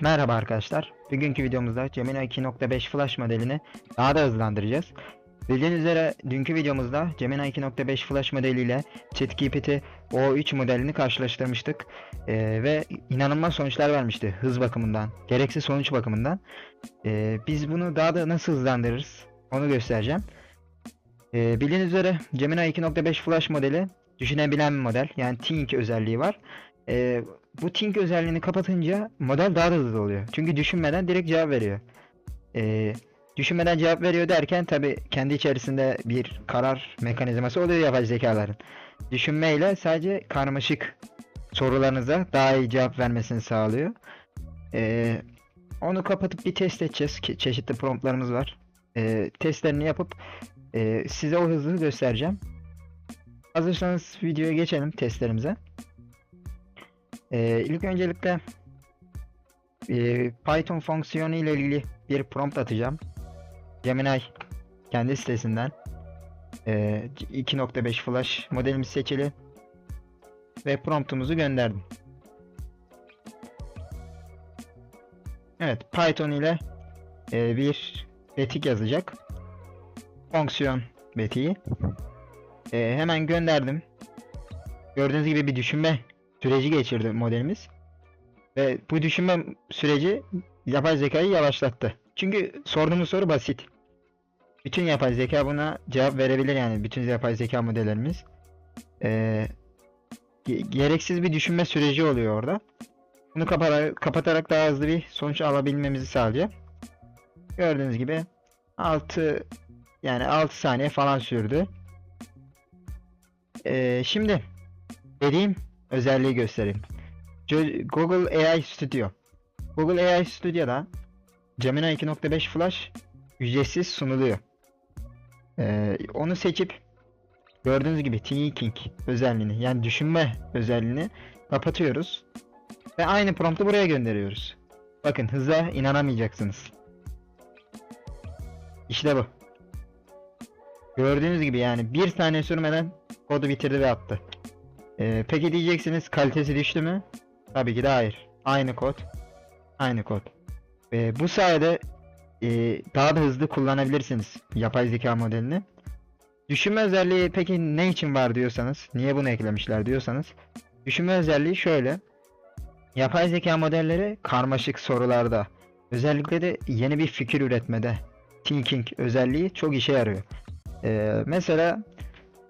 Merhaba arkadaşlar. Bugünkü videomuzda Gemini 2.5 Flash modelini daha da hızlandıracağız. Bildiğiniz üzere dünkü videomuzda Gemini 2.5 Flash modeliyle ChatGPT O3 modelini karşılaştırmıştık. Ee, ve inanılmaz sonuçlar vermişti hız bakımından, gereksiz sonuç bakımından. Ee, biz bunu daha da nasıl hızlandırırız onu göstereceğim. Ee, bildiğiniz üzere Gemini 2.5 Flash modeli düşünebilen bir model. Yani Think özelliği var. Ee, bu think özelliğini kapatınca model daha da hızlı oluyor. Çünkü düşünmeden direkt cevap veriyor. Ee, düşünmeden cevap veriyor derken tabi kendi içerisinde bir karar mekanizması oluyor yapay zekaların. Düşünmeyle sadece karmaşık sorularınıza daha iyi cevap vermesini sağlıyor. Ee, onu kapatıp bir test edeceğiz. Çeşitli promptlarımız var. Ee, testlerini yapıp e, size o hızı göstereceğim. Hazırsanız videoya geçelim testlerimize. Ee, ilk öncelikle e, Python fonksiyonu ile ilgili bir prompt atacağım. Gemini kendi sitesinden e, 2.5 flash modelimiz seçili ve promptumuzu gönderdim. Evet Python ile e, bir betik yazacak. Fonksiyon betiği. E, hemen gönderdim. Gördüğünüz gibi bir düşünme süreci geçirdi modelimiz. Ve bu düşünme süreci yapay zekayı yavaşlattı. Çünkü sorduğumuz soru basit. Bütün yapay zeka buna cevap verebilir yani bütün yapay zeka modellerimiz. Ee, ge- gereksiz bir düşünme süreci oluyor orada. Bunu kapatarak, kapatarak daha hızlı bir sonuç alabilmemizi sağlayacak. Gördüğünüz gibi 6 yani 6 saniye falan sürdü. Ee, şimdi dediğim özelliği göstereyim. Google AI Studio. Google AI Studio'da Gemini 2.5 Flash ücretsiz sunuluyor. Ee, onu seçip gördüğünüz gibi thinking özelliğini yani düşünme özelliğini kapatıyoruz. Ve aynı promptu buraya gönderiyoruz. Bakın hıza inanamayacaksınız. İşte bu. Gördüğünüz gibi yani bir saniye sürmeden kodu bitirdi ve attı. Ee, peki diyeceksiniz kalitesi düştü mü? Tabii ki de hayır. Aynı kod. Aynı kod. Ee, bu sayede e, daha da hızlı kullanabilirsiniz yapay zeka modelini. Düşünme özelliği peki ne için var diyorsanız, niye bunu eklemişler diyorsanız. Düşünme özelliği şöyle. Yapay zeka modelleri karmaşık sorularda, özellikle de yeni bir fikir üretmede, thinking özelliği çok işe yarıyor. Ee, mesela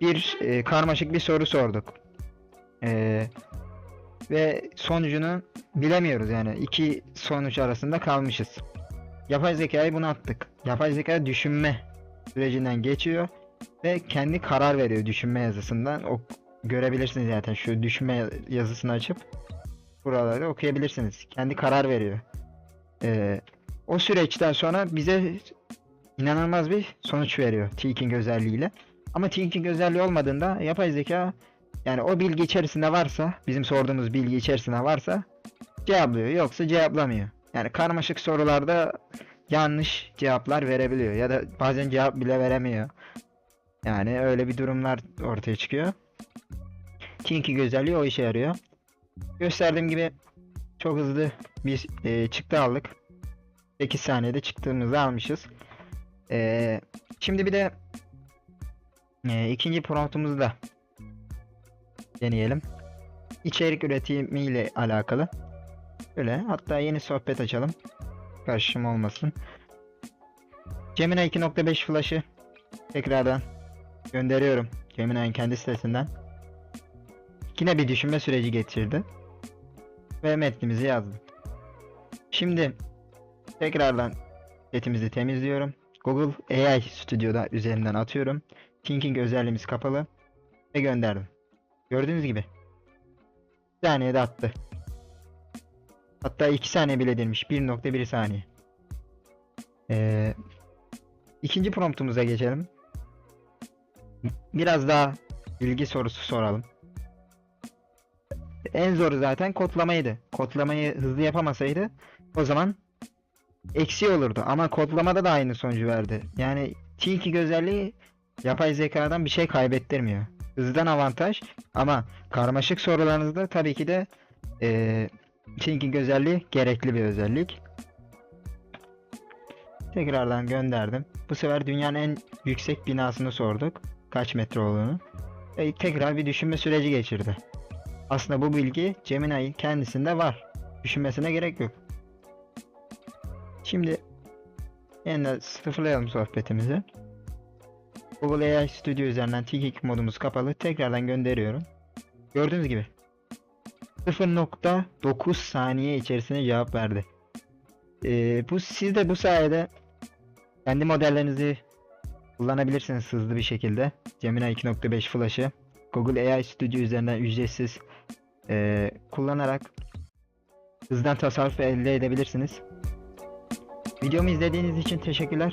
bir e, karmaşık bir soru sorduk. Ee, ve sonucunu bilemiyoruz yani iki sonuç arasında kalmışız. Yapay zekayı bunu attık. Yapay zeka düşünme sürecinden geçiyor ve kendi karar veriyor düşünme yazısından. O görebilirsiniz zaten şu düşünme yazısını açıp buraları okuyabilirsiniz. Kendi karar veriyor. Ee, o süreçten sonra bize inanılmaz bir sonuç veriyor thinking özelliğiyle. Ama thinking özelliği olmadığında yapay zeka yani o bilgi içerisinde varsa, bizim sorduğumuz bilgi içerisinde varsa cevaplıyor. Yoksa cevaplamıyor. Yani karmaşık sorularda yanlış cevaplar verebiliyor ya da bazen cevap bile veremiyor. Yani öyle bir durumlar ortaya çıkıyor. Tinky özelliği o işe yarıyor. Gösterdiğim gibi çok hızlı bir e, çıktı aldık. 8 saniyede çıktığımızı almışız. E, şimdi bir de e, ikinci promptumuzu da deneyelim. İçerik üretimi ile alakalı. Böyle hatta yeni sohbet açalım. Karışım olmasın. Gemini 2.5 Flash'ı tekrardan gönderiyorum. Gemini'nin kendi sitesinden. Yine bir düşünme süreci geçirdi. Ve metnimizi yazdı. Şimdi tekrardan setimizi temizliyorum. Google AI Studio'da üzerinden atıyorum. Thinking özelliğimiz kapalı. Ve gönderdim. Gördüğünüz gibi. Bir saniyede attı. Hatta 2 saniye bile demiş. 1.1 saniye. Ee, ikinci promptumuza geçelim. Biraz daha bilgi sorusu soralım. En zoru zaten kodlamaydı. Kodlamayı hızlı yapamasaydı o zaman eksi olurdu. Ama kodlamada da aynı sonucu verdi. Yani Thinking özelliği yapay zekadan bir şey kaybettirmiyor. Hızdan avantaj ama karmaşık sorularınızda tabii ki de eee, Thinking özelliği gerekli bir özellik. Tekrardan gönderdim. Bu sefer dünyanın en yüksek binasını sorduk. Kaç metre olduğunu. Ve tekrar bir düşünme süreci geçirdi. Aslında bu bilgi Gemini'nin kendisinde var. Düşünmesine gerek yok. Şimdi yeniden sıfırlayalım sohbetimizi. Google AI Studio üzerinden Thinking modumuz kapalı. Tekrardan gönderiyorum. Gördüğünüz gibi 0.9 saniye içerisinde cevap verdi. Ee, bu siz de bu sayede kendi modellerinizi kullanabilirsiniz hızlı bir şekilde. Gemini 2.5 Flash'ı Google AI Studio üzerinden ücretsiz ee, kullanarak hızdan tasarruf elde edebilirsiniz. Videomu izlediğiniz için teşekkürler.